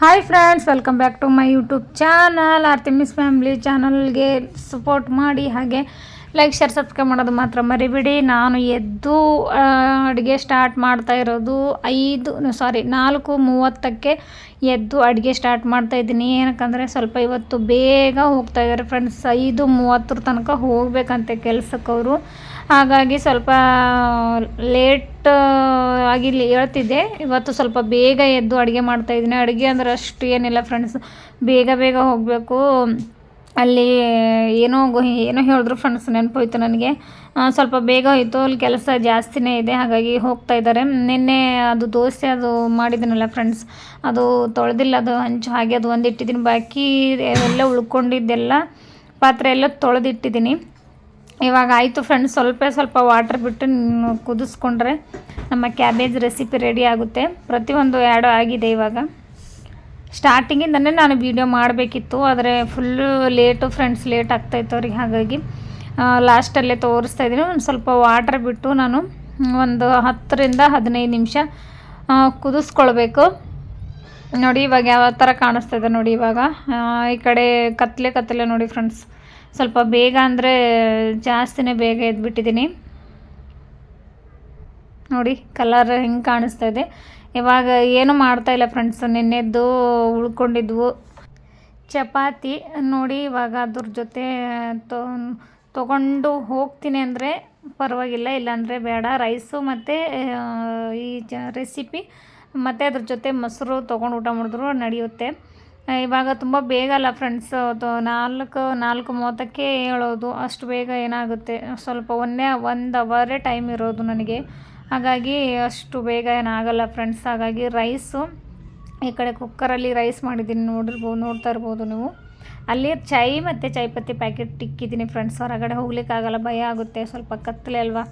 Hi friends welcome back to my YouTube channel Aarti miss family ಚಾನಲ್ಗೆ support ಮಾಡಿ ಹಾಗೆ like share subscribe ಮಾಡೋದು ಮಾತ್ರ ಮರಿಬೇಡಿ. ನಾನು ಎದ್ದು ಅಡುಗೆ ಸ್ಟಾರ್ಟ್ ಮಾಡ್ತಾ ಇರೋದು ಐದು ಸಾರಿ ನಾಲ್ಕು ಮೂವತ್ತಕ್ಕೆ ಎದ್ದು ಅಡುಗೆ ಸ್ಟಾರ್ಟ್ ಮಾಡ್ತಾ ಇದ್ದೀನಿ. ಏನಕ್ಕಂದರೆ ಸ್ವಲ್ಪ ಇವತ್ತು ಬೇಗ ಹೋಗ್ತಾ ಇದ್ದಾರೆ ಫ್ರೆಂಡ್ಸ್ ಐದು ಮೂವತ್ತರ ತನಕ ಹೋಗಬೇಕಂತೆ ಕೆಲಸಕ್ಕವರು ಹಾಗಾಗಿ ಸ್ವಲ್ಪ ಲೇಟ್ ಆಗಿ ಹೇಳ್ತಿದ್ದೆ. ಇವತ್ತು ಸ್ವಲ್ಪ ಬೇಗ ಎದ್ದು ಅಡುಗೆ ಮಾಡ್ತಾಯಿದ್ದೀನಿ ಅಡುಗೆ ಅಂದ್ರೆ ಅಷ್ಟು ಏನಿಲ್ಲ ಫ್ರೆಂಡ್ಸ್ ಬೇಗ ಬೇಗ ಹೋಗಬೇಕು. ಅಲ್ಲಿ ಏನೋ ಏನೋ ಹೇಳಿದ್ರು ಫ್ರೆಂಡ್ಸ್ ನೆನಪೋಯ್ತು ನನಗೆ. ಸ್ವಲ್ಪ ಬೇಗ ಹೋಯಿತು. ಅಲ್ಲಿ ಕೆಲಸ ಜಾಸ್ತಿನೇ ಇದೆ. ಹಾಗಾಗಿ ಹೋಗ್ತಾ ಇದ್ದಾರೆ. ನಿನ್ನೆ ಅದು ದೋಸೆ ಅದು ಮಾಡಿದ್ದೀನಲ್ಲ ಫ್ರೆಂಡ್ಸ್ ಅದು ತೊಳೆದಿಲ್ಲ. ಅದು ಹಂಚು, ಹಾಗೆ ಅದು ಒಂದು ಇಟ್ಟಿದ್ದೀನಿ ಬಾಕಿ ಎಲ್ಲ ಉಳ್ಕೊಂಡಿದ್ದೆಲ್ಲ ಪಾತ್ರೆ ಎಲ್ಲ ತೊಳೆದಿಟ್ಟಿದ್ದೀನಿ. ಇವಾಗ ಆಯಿತು ಫ್ರೆಂಡ್ಸ್ ಸ್ವಲ್ಪ ಸ್ವಲ್ಪ ವಾಟ್ರ್ ಬಿಟ್ಟು ಕುದಿಸ್ಕೊಂಡ್ರೆ ನಮ್ಮ ಕ್ಯಾಬೇಜ್ ರೆಸಿಪಿ ರೆಡಿ ಆಗುತ್ತೆ. ಪ್ರತಿಯೊಂದು ಆ್ಯಡು ಆಗಿದೆ ಇವಾಗ. ಸ್ಟಾರ್ಟಿಂಗಿಂದನೇ ನಾನು ವೀಡಿಯೋ ಮಾಡಬೇಕಿತ್ತು, ಆದರೆ ಫುಲ್ಲು ಲೇಟು ಫ್ರೆಂಡ್ಸ್ ಲೇಟ್ ಆಗ್ತಾಯಿತ್ತು ಅವ್ರಿಗೆ. ಹಾಗಾಗಿ ಲಾಸ್ಟಲ್ಲೇ ತೋರಿಸ್ತಾ ಇದ್ದೀನಿ. ಒಂದು ಸ್ವಲ್ಪ ವಾಟ್ರ್ ಬಿಟ್ಟು ನಾನು ಒಂದು ಹತ್ತರಿಂದ ಹದಿನೈದು ನಿಮಿಷ ಕುದಿಸ್ಕೊಳ್ಬೇಕು. ನೋಡಿ ಇವಾಗ ಯಾವ ಥರ ಕಾಣಿಸ್ತಾ ಇದೆ ನೋಡಿ ಇವಾಗ. ಈ ಕಡೆ ಕತ್ತಲೆ ಕತ್ತಲೆ ನೋಡಿ ಫ್ರೆಂಡ್ಸ್ ಸ್ವಲ್ಪ ಬೇಗ ಅಂದರೆ ಜಾಸ್ತಿನೇ ಬೇಗ ಎದ್ಬಿಟ್ಟಿದ್ದೀನಿ. ನೋಡಿ ಕಲರ್ ಹೆಂಗೆ ಕಾಣಿಸ್ತಾ ಇದೆ. ಇವಾಗ ಏನು ಮಾಡ್ತಾಯಿಲ್ಲ ಫ್ರೆಂಡ್ಸ್ ನಿನ್ನೆದ್ದು ಉಳ್ಕೊಂಡಿದ್ವು. ಚಪಾತಿ, ನೋಡಿ ಇವಾಗ ಅದ್ರ ಜೊತೆ ತೊಗೊಂಡು ಹೋಗ್ತೀನಿ ಅಂದರೆ ಪರವಾಗಿಲ್ಲ, ಇಲ್ಲಾಂದರೆ ಬೇಡ. ರೈಸು ಮತ್ತು ಈ ಜ ರೆಸಿಪಿ ಮತ್ತು ಅದ್ರ ಜೊತೆ ಮೊಸರು ತೊಗೊಂಡು ಊಟ ಮಾಡಿದ್ರು, ನಡೆಯುತ್ತೆ. ಇವಾಗ ತುಂಬ ಬೇಗ ಅಲ್ಲ ಫ್ರೆಂಡ್ಸ್ ನಾಲ್ಕು ನಾಲ್ಕು ಮೂವತ್ತಕ್ಕೆ ಹೇಳೋದು, ಅಷ್ಟು ಬೇಗ ಏನಾಗುತ್ತೆ? ಸ್ವಲ್ಪ ಒಂದೇ, ಒಂದು ಅವರೇ ಟೈಮ್ ಇರೋದು ನನಗೆ. ಹಾಗಾಗಿ ಅಷ್ಟು ಬೇಗ ಏನಾಗಲ್ಲ ಫ್ರೆಂಡ್ಸ್ ಹಾಗಾಗಿ ರೈಸು ಈ ಕಡೆ ಕುಕ್ಕರಲ್ಲಿ ರೈಸ್ ಮಾಡಿದ್ದೀನಿ ನೋಡಿರ್ಬೋದು ನೋಡ್ತಾ ಇರ್ಬೋದು ನೀವು. ಅಲ್ಲಿ ಚೈ ಮತ್ತು ಚೈಪತ್ತಿ ಪ್ಯಾಕೆಟ್ ಇಕ್ಕಿದ್ದೀನಿ ಫ್ರೆಂಡ್ಸ್ ಹೊರಗಡೆ ಹೋಗ್ಲಿಕ್ಕಾಗಲ್ಲ, ಭಯ ಆಗುತ್ತೆ, ಸ್ವಲ್ಪ ಕತ್ತಲೆ ಅಲ್ವಾ?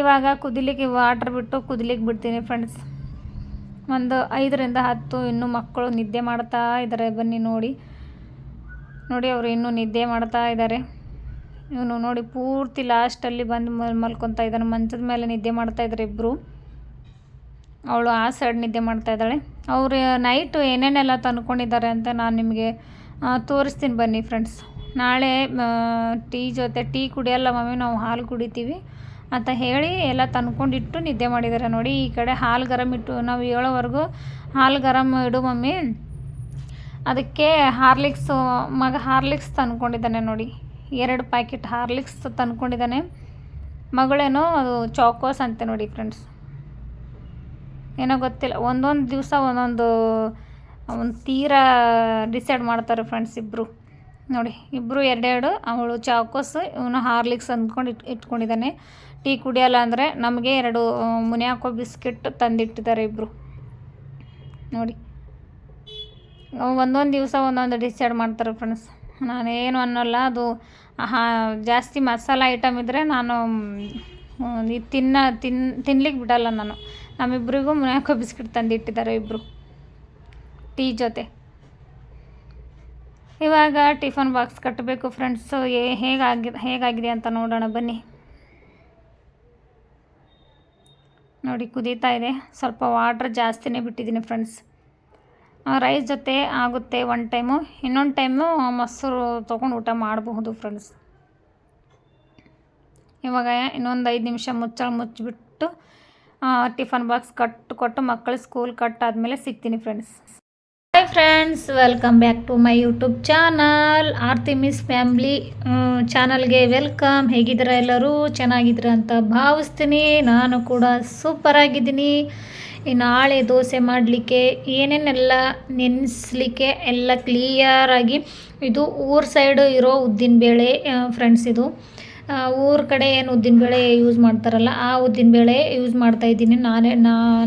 ಇವಾಗ ಕುದಿಲಿಕ್ಕೆ ವಾಟ್ರ್ ಬಿಟ್ಟು ಕುದಿಲಿಕ್ಕೆ ಬಿಡ್ತೀನಿ ಫ್ರೆಂಡ್ಸ್ ಒಂದು ಐದರಿಂದ ಹತ್ತು ಇನ್ನು ಮಕ್ಕಳು ನಿದ್ದೆ ಮಾಡ್ತಾ ಇದ್ದಾರೆ. ಬನ್ನಿ ನೋಡಿ. ನೋಡಿ, ಅವರು ಇನ್ನೂ ನಿದ್ದೆ ಮಾಡ್ತಾ ಇದ್ದಾರೆ. ಇವನು ನೋಡಿ, ಪೂರ್ತಿ ಲಾಸ್ಟಲ್ಲಿ ಬಂದು ಮಲ್ಕೊತಾ ಇದ್ದಾನೆ. ಮಂಚದ ಮೇಲೆ ನಿದ್ದೆ ಮಾಡ್ತಾ ಇದ್ದಾರೆ ಇಬ್ಬರು ಅವಳು ಆ ಸೈಡ್ ನಿದ್ದೆ ಮಾಡ್ತಾ ಇದ್ದಾಳೆ. ಅವರು ನೈಟು ಏನೇನೆಲ್ಲ ತಂದ್ಕೊಂಡಿದ್ದಾರೆ ಅಂತ ನಾನು ನಿಮಗೆ ತೋರಿಸ್ತೀನಿ ಬನ್ನಿ ಫ್ರೆಂಡ್ಸ್ ನಾಳೆ ಟೀ ಜೊತೆ, ಟೀ ಕುಡಿಯಲ್ಲ ಮಮ್ಮಿ, ನಾವು ಹಾಲು ಕುಡಿತೀವಿ. ಅಂತ ಹೇಳಿ ಎಲ್ಲ ತಂದ್ಕೊಂಡಿಟ್ಟು ನಿದ್ದೆ ಮಾಡಿದ್ದಾರೆ ನೋಡಿ. ಈ ಕಡೆ ಹಾಲು ಗರಂ ಇಟ್ಟು ನಾವು ಏಳೋವರೆಗೂ ಹಾಲು ಗರಂ ಇಡು ಮಮ್ಮಿ. ಅದಕ್ಕೆ ಹಾರ್ಲಿಕ್ಸು, ಮಗ ಹಾರ್ಲಿಕ್ಸ್ ತಂದ್ಕೊಂಡಿದ್ದಾನೆ ನೋಡಿ. ಎರಡು ಪ್ಯಾಕೆಟ್ ಹಾರ್ಲಿಕ್ಸ್ ತಂದ್ಕೊಂಡಿದ್ದಾನೆ. ಮಗಳೇನೋ ಅದು ಚಾಕೋಸ್ ಅಂತೆ ನೋಡಿ ಫ್ರೆಂಡ್ಸ್ ಏನೋ ಗೊತ್ತಿಲ್ಲ, ಒಂದೊಂದು ದಿವಸ ಒಂದೊಂದು, ಒಂದು ತೀರಾ ಡಿಸೈಡ್ ಮಾಡ್ತಾರೆ ಫ್ರೆಂಡ್ಸ್ ಇಬ್ಬರು ನೋಡಿ ಇಬ್ಬರು ಎರಡೆರಡು, ಅವಳು ಚಾಕೋಸ್, ಇವನು ಹಾರ್ಲಿಕ್ಸ್ ಅಂದ್ಕೊಂಡು ಇಟ್, ಇಟ್ಕೊಂಡಿದ್ದಾನೆ. ಟೀ ಕುಡಿಯಲ್ಲ ಅಂದರೆ ನಮಗೆ ಎರಡು ಮುನಿಯಾಕೋ ಬಿಸ್ಕೆಟ್ ತಂದಿಟ್ಟಿದ್ದಾರೆ ಇಬ್ಬರು ನೋಡಿ. ಒಂದೊಂದು ದಿವಸ ಒಂದೊಂದು ಡಿಸೈಡ್ ಮಾಡ್ತಾರೆ ಫ್ರೆಂಡ್ಸ್ ನಾನೇನು ಅನ್ನೋಲ್ಲ, ಅದು ಜಾಸ್ತಿ ಮಸಾಲೆ ಐಟಮ್ ಇದ್ದರೆ ನಾನು ತಿನ್ನ, ತಿನ್ ತಿನ್ಲಿಕ್ಕೆ ಬಿಡಲ್ಲ ನಾನು. ನಮ್ಮಿಬ್ಬರಿಗೂ ಮುನಿಯಾಕೋ ಬಿಸ್ಕೆಟ್ ತಂದಿಟ್ಟಿದ್ದಾರೆ ಇಬ್ಬರು ಟೀ ಜೊತೆ. ಇವಾಗ ಟಿಫನ್ ಬಾಕ್ಸ್ ಕಟ್ಟಬೇಕು ಫ್ರೆಂಡ್ಸು ಹೇಗಾಗಿ, ಹೇಗಾಗಿದೆ ಅಂತ ನೋಡೋಣ ಬನ್ನಿ. ನೋಡಿ ಕುದೀತಾ ಇದೆ. ಸ್ವಲ್ಪ ವಾಟ್ರ್ ಜಾಸ್ತಿನೇ ಬಿಟ್ಟಿದ್ದೀನಿ ಫ್ರೆಂಡ್ಸ್ ರೈಸ್ ಜೊತೆ ಆಗುತ್ತೆ ಒನ್ ಟೈಮು ಇನ್ನೊಂದು ಟೈಮು ಮೊಸರು ತೊಗೊಂಡು ಊಟ ಮಾಡಬಹುದು ಫ್ರೆಂಡ್ಸ್ ಇವಾಗ ಇನ್ನೊಂದು ಐದು ನಿಮಿಷ ಮುಚ್ಚಳ ಮುಚ್ಚಿಬಿಟ್ಟು ಟಿಫನ್ ಬಾಕ್ಸ್ ಕಟ್ಟು ಕೊಟ್ಟು ಮಕ್ಕಳು ಸ್ಕೂಲ್ ಕಟ್ಟಾದಮೇಲೆ ಸಿಗ್ತೀನಿ friends hi friends welcome back to my YouTube channel Aarti miss family ಚಾನಲ್ಗೆ ವೆಲ್ಕಮ್ ಹೇಗಿದ್ದೀರಾ ಎಲ್ಲರೂ? ಚೆನ್ನಾಗಿದ್ದೀರ ಅಂತ ಭಾವಿಸ್ತೀನಿ. ನಾನು ಕೂಡ ಸೂಪರ್ ಆಗಿದ್ದೀನಿ. ನಾಳೆ ದೋಸೆ ಮಾಡಲಿಕ್ಕೆ ಏನೇನೆಲ್ಲ ನೆನೆಸ್ಲಿಕ್ಕೆ ಎಲ್ಲ ಕ್ಲಿಯರಾಗಿ ಇದು ಊರ ಸೈಡು ಇರೋ ಉದ್ದಿನಬೇಳೆ ಫ್ರೆಂಡ್ಸ್ ಇದು. ಊರ ಕಡೆ ಏನು ಉದ್ದಿನಬೇಳೆ ಯೂಸ್ ಮಾಡ್ತಾರಲ್ಲ, ಆ ಉದ್ದಿನಬೇಳೆ ಯೂಸ್ ಮಾಡ್ತಾಯಿದ್ದೀನಿ ನಾಳೆ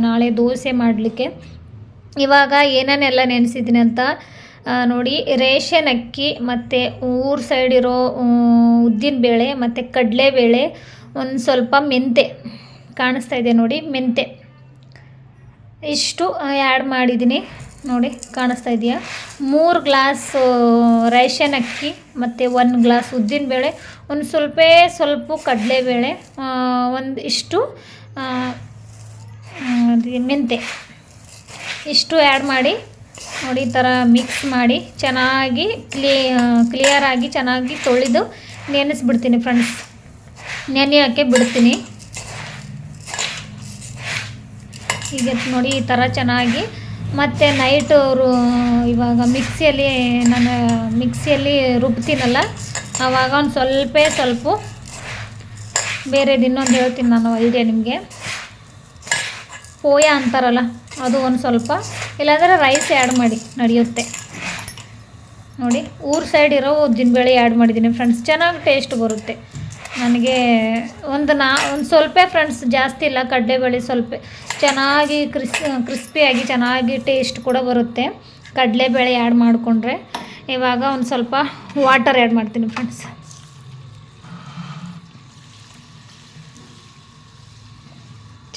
ನಾಳೆ ದೋಸೆ ಮಾಡಲಿಕ್ಕೆ. ಇವಾಗ ಏನೇನೆಲ್ಲ ನೆನೆಸಿದ್ದೀನಿ ಅಂತ ನೋಡಿ, ರೇಷನ್ ಅಕ್ಕಿ ಮತ್ತು ಊರ ಸೈಡ್ ಇರೋ ಉದ್ದಿನಬೇಳೆ ಮತ್ತು ಕಡಲೆಬೇಳೆ ಒಂದು ಸ್ವಲ್ಪ ಮೆಂತೆ ಕಾಣಿಸ್ತಾ ಇದೆ ನೋಡಿ ಮೆಂತೆ ಇಷ್ಟು ಆ್ಯಡ್ ಮಾಡಿದ್ದೀನಿ. ನೋಡಿ, ಕಾಣಿಸ್ತಾ ಇದೆಯಾ? ಮೂರು ಗ್ಲಾಸ್ ರೇಷನ್ ಅಕ್ಕಿ ಮತ್ತು ಒಂದು ಗ್ಲಾಸ್ ಉದ್ದಿನಬೇಳೆ ಒಂದು ಸ್ವಲ್ಪ ಸ್ವಲ್ಪ ಕಡಲೆಬೇಳೆ ಒಂದು ಇಷ್ಟು ಮೆಂತೆ ಇಷ್ಟು ಆ್ಯಡ್ ಮಾಡಿ, ನೋಡಿ ಈ ಥರ ಮಿಕ್ಸ್ ಮಾಡಿ, ಚೆನ್ನಾಗಿ ಕ್ಲೀ ಕ್ಲಿಯರಾಗಿ ಚೆನ್ನಾಗಿ ತೊಳೆದು ನೆನೆಸ್ಬಿಡ್ತೀನಿ ಫ್ರೆಂಡ್ಸ್ ನೆನೆಯೋಕ್ಕೆ ಬಿಡ್ತೀನಿ. ಈಗ ನೋಡಿ ಈ ಥರ ಚೆನ್ನಾಗಿ, ಮತ್ತು ನೈಟ್ ರು ಇವಾಗ ಮಿಕ್ಸಿಯಲ್ಲಿ ನಾನು ಮಿಕ್ಸಿಯಲ್ಲಿ ರುಬ್ತೀನಲ್ಲ ಆವಾಗ ಒಂದು ಸ್ವಲ್ಪ ಸ್ವಲ್ಪ. ಬೇರೆದು ಇನ್ನೊಂದು ಹೇಳ್ತೀನಿ ನಾನು ಐಡಿಯಾ ನಿಮಗೆ. ಪೋಯ ಅಂತಾರಲ್ಲ. ಅದು ಒಂದು ಸ್ವಲ್ಪ. ಇಲ್ಲಾಂದರೆ ರೈಸ್ ಆ್ಯಡ್ ಮಾಡಿ, ನಡೆಯುತ್ತೆ. ನೋಡಿ, ಊರ ಸೈಡ್ ಇರೋ ಉದ್ದಿನಬೇಳೆ ಆ್ಯಡ್ ಮಾಡಿದ್ದೀನಿ. ಫ್ರೆಂಡ್ಸ್ ಚೆನ್ನಾಗಿ ಟೇಸ್ಟ್ ಬರುತ್ತೆ. ನನಗೆ ಒಂದು ನಾ, ಒಂದು ಸ್ವಲ್ಪ ಫ್ರೆಂಡ್ಸ್ ಜಾಸ್ತಿ ಇಲ್ಲ, ಕಡಲೆಬೇಳೆ ಸ್ವಲ್ಪ ಚೆನ್ನಾಗಿ ಕ್ರಿಸ್ ಕ್ರಿಸ್ಪಿಯಾಗಿ ಚೆನ್ನಾಗಿ ಟೇಸ್ಟ್ ಕೂಡ ಬರುತ್ತೆ. ಕಡಲೆಬೇಳೆ ಆ್ಯಡ್ ಮಾಡಿಕೊಂಡ್ರೆ ಇವಾಗ ಒಂದು ಸ್ವಲ್ಪ ವಾಟರ್ ಆ್ಯಡ್ ಮಾಡ್ತೀನಿ ಫ್ರೆಂಡ್ಸ್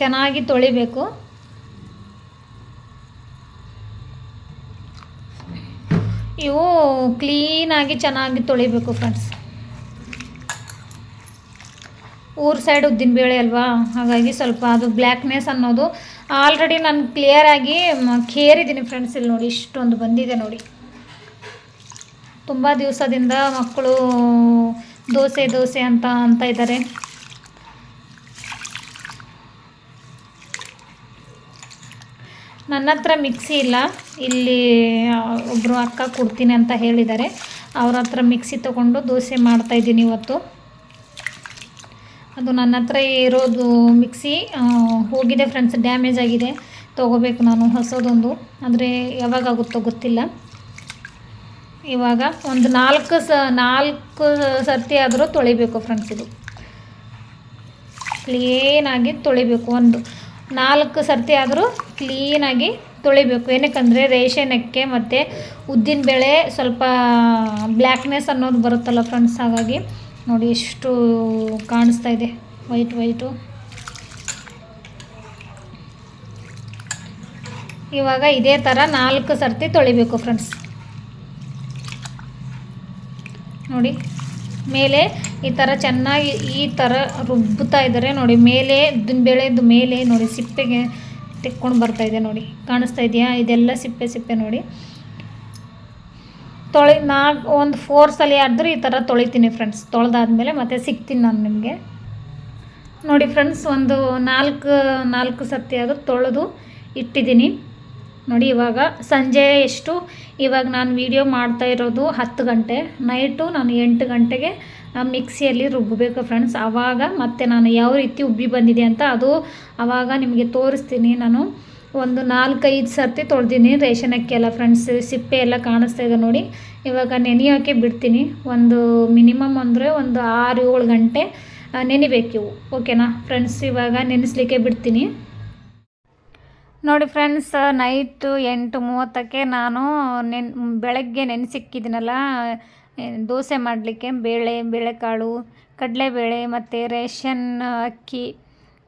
ಚೆನ್ನಾಗಿ ತೊಳಿಬೇಕು. ಇವು ಕ್ಲೀನಾಗಿ ಚೆನ್ನಾಗಿ ತೊಳಿಬೇಕು ಫ್ರೆಂಡ್ಸ್ ಊರು ಸೈಡ್ ಉದ್ದಿನಬೇಳೆ ಅಲ್ವಾ? ಹಾಗಾಗಿ ಸ್ವಲ್ಪ ಅದು ಬ್ಲ್ಯಾಕ್ನೆಸ್ ಅನ್ನೋದು ಆಲ್ರೆಡಿ ನಾನು ಕ್ಲಿಯರಾಗಿ ಕೇರಿದ್ದೀನಿ ಫ್ರೆಂಡ್ಸ್ ಇಲ್ಲಿ ನೋಡಿ, ಇಷ್ಟೊಂದು ಬಂದಿದೆ ನೋಡಿ. ತುಂಬ ದಿವಸದಿಂದ ಮಕ್ಕಳು ದೋಸೆ ದೋಸೆ ಅಂತ ಅಂತ ಇದ್ದಾರೆ ನನ್ನ ಹತ್ರ ಮಿಕ್ಸಿ ಇಲ್ಲ. ಇಲ್ಲಿ ಒಬ್ಬರು ಅಕ್ಕ ಕೊಡ್ತೀನಿ ಅಂತ ಹೇಳಿದ್ದಾರೆ. ಅವ್ರ ಹತ್ರ ಮಿಕ್ಸಿ ತೊಗೊಂಡು ದೋಸೆ ಮಾಡ್ತಾಯಿದ್ದೀನಿ ಇವತ್ತು. ಅದು ನನ್ನ ಹತ್ರ ಇರೋದು ಮಿಕ್ಸಿ ಹೋಗಿದೆ ಫ್ರೆಂಡ್ಸ್ ಡ್ಯಾಮೇಜ್ ಆಗಿದೆ. ತೊಗೋಬೇಕು ನಾನು ಹೊಸದೊಂದು. ಆದರೆ ಯಾವಾಗಾಗುತ್ತೋ ಗೊತ್ತಿಲ್ಲ. ಇವಾಗ ಒಂದು ನಾಲ್ಕು ಸ, ನಾಲ್ಕು ಸರ್ತಿ ಆದರೂ ತೊಳಿಬೇಕು ಫ್ರೆಂಡ್ಸ್ ಇದು. ಕ್ಲೀನಾಗಿ ತೊಳಿಬೇಕು ಒಂದು. ನಾಲ್ಕು ಸರ್ತಿ ಆದರೂ ಕ್ಲೀನಾಗಿ ತೊಳಿಬೇಕು. ಏನಕ್ಕಂದರೆ ರೇಷನಕ್ಕೆ ಮತ್ತು ಉದ್ದಿನ ಬೇಳೆ ಸ್ವಲ್ಪ ಬ್ಲ್ಯಾಕ್ನೆಸ್ ಅನ್ನೋದು ಬರುತ್ತಲ್ಲ ಫ್ರೆಂಡ್ಸ್ ಹಾಗಾಗಿ ನೋಡಿ ಎಷ್ಟು ಕಾಣಿಸ್ತಾ ಇದೆ. ವೈಟ್ ವೈಟು ಇವಾಗ ಇದೇ ಥರ ನಾಲ್ಕು ಸರ್ತಿ ತೊಳಿಬೇಕು ಫ್ರೆಂಡ್ಸ್ ನೋಡಿ. ಮೇಲೆ ಈ ಥರ ಚೆನ್ನಾಗಿ ಈ ಥರ ರುಬ್ಬುತ್ತಾ ಇದ್ದಾರೆ ನೋಡಿ. ಮೇಲೆ ಬೇಳೆದು ಮೇಲೆ ನೋಡಿ, ಸಿಪ್ಪೆಗೆ ತೆಕ್ಕೊಂಡು ಬರ್ತಾ ಇದೆ ನೋಡಿ. ಕಾಣಿಸ್ತಾ ಇದೆಯಾ? ಇದೆಲ್ಲ ಸಿಪ್ಪೆ ಸಿಪ್ಪೆ ನೋಡಿ. ತೊಳೆ ನಾಲ್ಕು ಒಂದು ಫೋರ್ ಸಲ ಆದರೂ ಈ ಥರ ತೊಳಿತೀನಿ ಫ್ರೆಂಡ್ಸ್ ತೊಳೆದಾದ್ಮೇಲೆ ಮತ್ತೆ ಸಿಗ್ತೀನಿ ನಾನು ನಿಮಗೆ. ನೋಡಿ ಫ್ರೆಂಡ್ಸ್ ಒಂದು ನಾಲ್ಕು ನಾಲ್ಕು ಸತಿ ಅದು ತೊಳೆದು ಇಟ್ಟಿದ್ದೀನಿ. ನೋಡಿ, ಇವಾಗ ಸಂಜೆ ಎಷ್ಟು? ಇವಾಗ ನಾನು ವೀಡಿಯೋ ಮಾಡ್ತಾ ಇರೋದು ಹತ್ತು ಗಂಟೆ. ನೈಟು ನಾನು ಎಂಟು ಗಂಟೆಗೆ ಮಿಕ್ಸಿಯಲ್ಲಿ ರುಬ್ಬಬೇಕು ಫ್ರೆಂಡ್ಸ್ ಆವಾಗ ಮತ್ತೆ ನಾನು ಯಾವ ರೀತಿ ಉಬ್ಬಿ ಬಂದಿದೆ ಅಂತ ಅದು ಆವಾಗ ನಿಮಗೆ ತೋರಿಸ್ತೀನಿ. ನಾನು ಒಂದು ನಾಲ್ಕೈದು ಸರ್ತಿ ತೊಳೆದೀನಿ ರೇಷನ್ ಅಕ್ಕಿ ಎಲ್ಲ ಫ್ರೆಂಡ್ಸ್ ಸಿಪ್ಪೆ ಎಲ್ಲ ಕಾಣಿಸ್ತಾ ಇದೆ ನೋಡಿ. ಇವಾಗ ನೆನೆಯೋಕ್ಕೆ ಬಿಡ್ತೀನಿ. ಒಂದು ಮಿನಿಮಮ್ ಅಂದರೆ ಒಂದು ಆರು ಏಳು ಗಂಟೆ ನೆನಿಬೇಕು ಇವು ಓಕೆನಾ ಫ್ರೆಂಡ್ಸ್ ಇವಾಗ ನೆನೆಸ್ಲಿಕ್ಕೆ ಬಿಡ್ತೀನಿ. ನೋಡಿ ಫ್ರೆಂಡ್ಸ್ ನೈಟು ಎಂಟು ಮೂವತ್ತಕ್ಕೆ ನಾನು ನೆನ್, ಬೆಳಗ್ಗೆ ನೆನೆಸಿಕ್ಕಿದ್ದೀನಲ್ಲ ದೋಸೆ ಮಾಡಲಿಕ್ಕೆ ಬೇಳೆ, ಬೇಳೆಕಾಳು, ಕಡಲೆಬೇಳೆ ಮತ್ತು ರೇಷನ್ ಅಕ್ಕಿ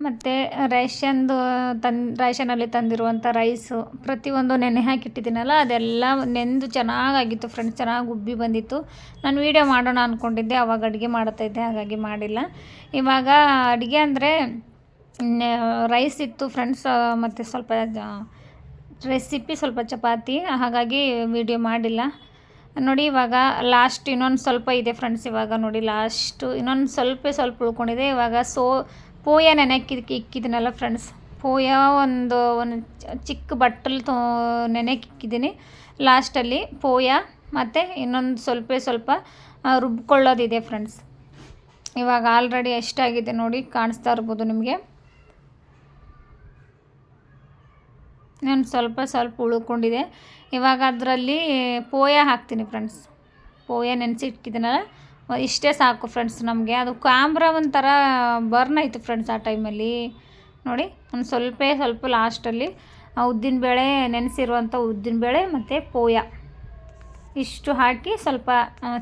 ಮತ್ತು ರೇಷನ್ದು ತನ್ ರೇಷನಲ್ಲಿ ತಂದಿರುವಂಥ ರೈಸು ಪ್ರತಿಯೊಂದು ನೆನೆ ಹಾಕಿಟ್ಟಿದ್ದೀನಲ್ಲ, ಅದೆಲ್ಲ ನೆಂದು ಚೆನ್ನಾಗಾಗಿತ್ತು ಫ್ರೆಂಡ್ಸ್ ಚೆನ್ನಾಗಿ ಉಬ್ಬಿ ಬಂದಿತ್ತು. ನಾನು ವೀಡಿಯೋ ಮಾಡೋಣ ಅಂದ್ಕೊಂಡಿದ್ದೆ ಅವಾಗ ಅಡುಗೆ ಮಾಡ್ತಾಯಿದ್ದೆ ಹಾಗಾಗಿ ಮಾಡಿಲ್ಲ. ಇವಾಗ ಅಡುಗೆ ಅಂದರೆ ರೈಸ್ ಇತ್ತು ಫ್ರೆಂಡ್ಸ್ ಮತ್ತು ಸ್ವಲ್ಪ ರೆಸಿಪಿ ಸ್ವಲ್ಪ ಚಪಾತಿ. ಹಾಗಾಗಿ ವಿಡಿಯೋ ಮಾಡಿಲ್ಲ. ನೋಡಿ, ಇವಾಗ ಲಾಸ್ಟ್ ಇನ್ನೊಂದು ಸ್ವಲ್ಪ ಇದೆ ಫ್ರೆಂಡ್ಸ್ ಇವಾಗ ನೋಡಿ ಲಾಸ್ಟು ಇನ್ನೊಂದು ಸ್ವಲ್ಪ ಸ್ವಲ್ಪ ಉಳ್ಕೊಂಡಿದೆ. ಇವಾಗ ಸೋ, ಪೋಯ ನೆನೆಕ್ಕಿ ಇಕ್ಕಿದ್ದೀನಲ್ಲ ಫ್ರೆಂಡ್ಸ್ ಪೋಯ ಒಂದು ಒಂದು ಚಿಕ್ಕ ಬಟ್ಟಲು ತೋ ನೆನೆಕ್ಕೆ ಇಕ್ಕಿದ್ದೀನಿ. ಲಾಸ್ಟಲ್ಲಿ ಪೋಯ, ಮತ್ತು ಇನ್ನೊಂದು ಸ್ವಲ್ಪ ಸ್ವಲ್ಪ ರುಬ್ಕೊಳ್ಳೋದಿದೆ ಫ್ರೆಂಡ್ಸ್ ಇವಾಗ ಆಲ್ರೆಡಿ ಎಷ್ಟಾಗಿದೆ ನೋಡಿ, ಕಾಣಿಸ್ತಾ ಇರ್ಬೋದು ನಿಮಗೆ. ನಾನು ಸ್ವಲ್ಪ ಸ್ವಲ್ಪ ಉಳ್ಕೊಂಡಿದೆ. ಇವಾಗ ಅದರಲ್ಲಿ ಪೋಯ ಹಾಕ್ತೀನಿ ಫ್ರೆಂಡ್ಸ್ ಪೋಯ ನೆನೆಸಿಟ್ಟಿದ್ದೀನಲ್ಲ? ಇಷ್ಟೇ ಸಾಕು ಫ್ರೆಂಡ್ಸ್ ನಮಗೆ. ಅದು ಕ್ಯಾಮ್ರ ಒಂಥರ ಬರ್ನ್ ಆಯಿತು ಫ್ರೆಂಡ್ಸ್ ಆ ಟೈಮಲ್ಲಿ ನೋಡಿ, ಒಂದು ಸ್ವಲ್ಪ ಸ್ವಲ್ಪ ಲಾಸ್ಟಲ್ಲಿ ಉದ್ದಿನಬೇಳೆ ನೆನೆಸಿರುವಂಥ ಉದ್ದಿನಬೇಳೆ ಮತ್ತು ಪೋಯ. ಇಷ್ಟು ಹಾಕಿ ಸ್ವಲ್ಪ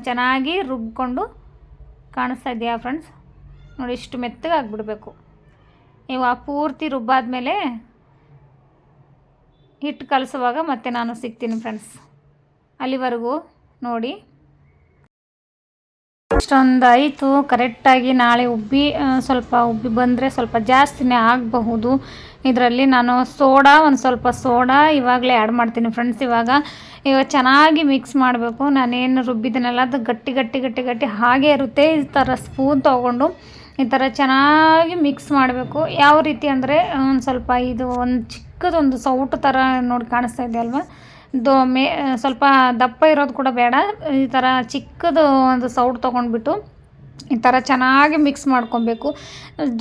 ಚೆನ್ನಾಗಿ ರುಬ್ಕೊಂಡು ಕಾಣಿಸ್ತಾ ಇದೆಯಾ ಫ್ರೆಂಡ್ಸ್ ನೋಡಿ, ಇಷ್ಟು ಮೆತ್ತಗೆ ಆಗಿಬಿಡ್ಬೇಕು ಇವಾಗ ಪೂರ್ತಿ ರುಬ್ಬಾದ್ಮೇಲೆ ಹಿಟ್ಟು ಕಲಸುವಾಗ ಮತ್ತೆ ನಾನು ಸಿಗ್ತೀನಿ ಫ್ರೆಂಡ್ಸ್ ಅಲ್ಲಿವರೆಗೂ ನೋಡಿ. ಅಷ್ಟೊಂದು ಆಯಿತು ಕರೆಕ್ಟಾಗಿ ನಾಳೆ ಉಬ್ಬಿ ಸ್ವಲ್ಪ ಉಬ್ಬಿ ಬಂದರೆ ಸ್ವಲ್ಪ ಜಾಸ್ತಿನೇ ಆಗಬಹುದು. ಇದರಲ್ಲಿ ನಾನು ಸೋಡಾ, ಒಂದು ಸ್ವಲ್ಪ ಸೋಡಾ ಇವಾಗಲೇ ಆ್ಯಡ್ ಮಾಡ್ತೀನಿ ಫ್ರೆಂಡ್ಸ್ ಇವಾಗ. ಇವಾಗ ಚೆನ್ನಾಗಿ ಮಿಕ್ಸ್ ಮಾಡಬೇಕು. ನಾನೇನು ರುಬ್ಬಿದ್ದೀನಲ್ಲ ಅದು ಗಟ್ಟಿ ಗಟ್ಟಿ ಗಟ್ಟಿ ಗಟ್ಟಿ ಹಾಗೆ ಇರುತ್ತೆ. ಈ ಥರ ಸ್ಪೂನ್ ತೊಗೊಂಡು ಈ ಥರ ಚೆನ್ನಾಗಿ ಮಿಕ್ಸ್ ಮಾಡಬೇಕು. ಯಾವ ರೀತಿ ಅಂದರೆ ಒಂದು ಸ್ವಲ್ಪ ಇದು, ಒಂದು ಚಿಕ್ಕದೊಂದು ಸೌಟು ಥರ ನೋಡಿ ಕಾಣಿಸ್ತಾ ಇದೆ ಅಲ್ವಾ? ದೊ ಮೇ, ಸ್ವಲ್ಪ ದಪ್ಪ ಇರೋದು ಕೂಡ ಬೇಡ. ಈ ಥರ ಚಿಕ್ಕದು ಒಂದು ಸೌಟ್ ತೊಗೊಂಡ್ಬಿಟ್ಟು ಈ ಥರ ಚೆನ್ನಾಗಿ ಮಿಕ್ಸ್ ಮಾಡ್ಕೊಬೇಕು.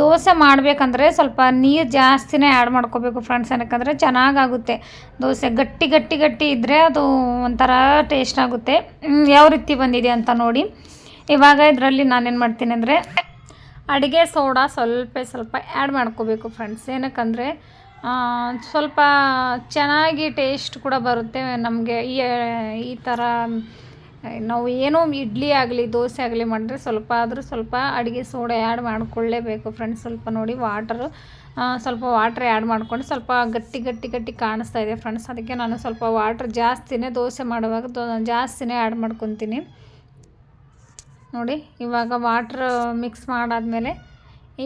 ದೋಸೆ ಮಾಡಬೇಕಂದ್ರೆ ಸ್ವಲ್ಪ ನೀರು ಜಾಸ್ತಿನೇ ಆ್ಯಡ್ ಮಾಡ್ಕೋಬೇಕು ಫ್ರೆಂಡ್ಸ್ ಏನಕ್ಕಂದರೆ. ಚೆನ್ನಾಗಾಗುತ್ತೆ. ದೋಸೆ ಗಟ್ಟಿ ಗಟ್ಟಿ ಗಟ್ಟಿ ಇದ್ದರೆ ಅದು ಒಂಥರ ಟೇಸ್ಟ್ ಆಗುತ್ತೆ. ಯಾವ ರೀತಿ ಬಂದಿದೆ ಅಂತ ನೋಡಿ. ಇವಾಗ ಇದರಲ್ಲಿ ನಾನೇನು ಮಾಡ್ತೀನಿ ಅಂದರೆ ಅಡುಗೆ ಸೋಡಾ ಸ್ವಲ್ಪ ಸ್ವಲ್ಪ ಆ್ಯಡ್ ಮಾಡ್ಕೋಬೇಕು ಫ್ರೆಂಡ್ಸ್ ಏನಕ್ಕಂದರೆ. ಸ್ವಲ್ಪ ಚೆನ್ನಾಗಿ ಟೇಸ್ಟ್ ಕೂಡ ಬರುತ್ತೆ ನಮಗೆ. ಈ ಈ ಥರ ನಾವು ಏನೋ ಇಡ್ಲಿ ಆಗಲಿ, ದೋಸೆ ಆಗಲಿ ಮಾಡಿದ್ರೆ ಸ್ವಲ್ಪ ಆದರೂ ಸ್ವಲ್ಪ ಅಡುಗೆ ಸೋಡಾ ಆ್ಯಡ್ ಮಾಡಿಕೊಳ್ಳೇಬೇಕು ಫ್ರೆಂಡ್ಸ್ ಸ್ವಲ್ಪ ನೋಡಿ ವಾಟರು ಸ್ವಲ್ಪ ವಾಟ್ರ್ ಆ್ಯಡ್ ಮಾಡ್ಕೊಂಡು ಸ್ವಲ್ಪ ಗಟ್ಟಿ ಗಟ್ಟಿ ಗಟ್ಟಿ ಕಾಣಿಸ್ತಾ ಇದೆ ಫ್ರೆಂಡ್ಸ್ ಅದಕ್ಕೆ ನಾನು ಸ್ವಲ್ಪ ವಾಟ್ರ್ ಜಾಸ್ತಿನೇ ದೋಸೆ ಮಾಡುವಾಗ ದೋ, ಜಾಸ್ತಿನೇ ಆ್ಯಡ್ ಮಾಡ್ಕೊತೀನಿ. ನೋಡಿ, ಇವಾಗ ವಾಟ್ರ್ ಮಿಕ್ಸ್ ಮಾಡಾದಮೇಲೆ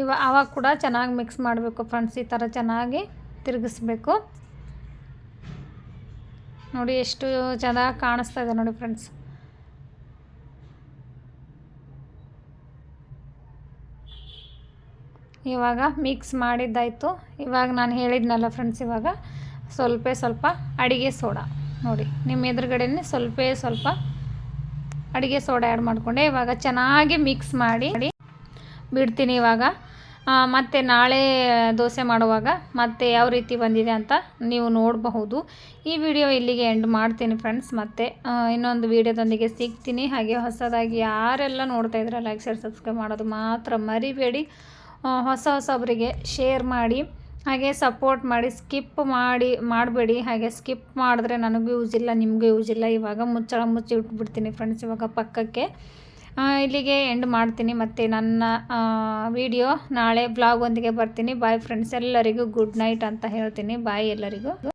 ಇವ ಆವಾಗ ಕೂಡ ಚೆನ್ನಾಗಿ ಮಿಕ್ಸ್ ಮಾಡಬೇಕು ಫ್ರೆಂಡ್ಸ್ ಈ ಥರ ಚೆನ್ನಾಗಿ ತಿರುಗಿಸ್ಬೇಕು. ನೋಡಿ ಎಷ್ಟು ಚೆನ್ನಾಗಿ ಕಾಣಿಸ್ತಾ ಇದೆ ನೋಡಿ ಫ್ರೆಂಡ್ಸ್. ಇವಾಗ ಮಿಕ್ಸ್ ಮಾಡಿದ್ದಾಯಿತು. ಇವಾಗ ನಾನು ಹೇಳಿದ್ನಲ್ಲ ಫ್ರೆಂಡ್ಸ್ ಇವಾಗ ಸ್ವಲ್ಪ ಸ್ವಲ್ಪ ಅಡುಗೆ ಸೋಡಾ. ನೋಡಿ, ನಿಮ್ಮ ಎದುರುಗಡೆನೇ ಸ್ವಲ್ಪ ಸ್ವಲ್ಪ ಅಡುಗೆ ಸೋಡಾ ಆ್ಯಡ್ ಮಾಡಿಕೊಂಡೆ. ಇವಾಗ ಚೆನ್ನಾಗಿ ಮಿಕ್ಸ್ ಮಾಡಿ, ಬಿಡ್ತೀನಿ ಇವಾಗ. ಮತ್ತೆ ನಾಳೆ ದೋಸೆ ಮಾಡುವಾಗ ಮತ್ತೆ ಯಾವ ರೀತಿ ಬಂದಿದೆ ಅಂತ ನೀವು ನೋಡಬಹುದು. ಈ ವಿಡಿಯೋ ಇಲ್ಲಿಗೆ ಎಂಡ್ ಮಾಡ್ತೀನಿ ಫ್ರೆಂಡ್ಸ್ ಮತ್ತೆ ಇನ್ನೊಂದು ವಿಡಿಯೋದೊಂದಿಗೆ ಸಿಗ್ತೀನಿ. ಹಾಗೆ ಹೊಸದಾಗಿ ಯಾರೆಲ್ಲ ನೋಡ್ತಾ ಇದ್ರೆ ಲೈಕ್ ಶೇರ್ ಸಬ್ಸ್ಕ್ರೈಬ್ ಮಾಡೋದು ಮಾತ್ರ ಮರಿಬೇಡಿ. ಹೊಸ ಹೊಸೊಬ್ಬರಿಗೆ ಶೇರ್ ಮಾಡಿ, ಹಾಗೆ ಸಪೋರ್ಟ್ ಮಾಡಿ ಸ್ಕಿಪ್ ಮಾಡಿ, ಮಾಡಬೇಡಿ. ಹಾಗೆ ಸ್ಕಿಪ್ ಮಾಡಿದ್ರೆ ನನಗೂ ಯೂಸ್ ಇಲ್ಲ, ನಿಮಗೂ ಯೂಸ್ ಇಲ್ಲ. ಇವಾಗ ಮುಚ್ಚಳ ಮುಚ್ಚಿ ಇಟ್ಬಿಡ್ತೀನಿ ಫ್ರೆಂಡ್ಸ್ ಇವಾಗ ಪಕ್ಕಕ್ಕೆ. ಇಲ್ಲಿಗೆ ಎಂಡ್ ಮಾಡ್ತೀನಿ. ಮತ್ತು ನನ್ನ ವಿಡಿಯೋ ನಾಳೆ ಬ್ಲಾಗ್ ಒಂದಿಗೆ ಬರ್ತೀನಿ. ಬಾಯ್ ಫ್ರೆಂಡ್ಸ್ ಎಲ್ಲರಿಗೂ ಗುಡ್ ನೈಟ್ ಅಂತ ಹೇಳ್ತೀನಿ. ಬಾಯ್ ಎಲ್ಲರಿಗೂ.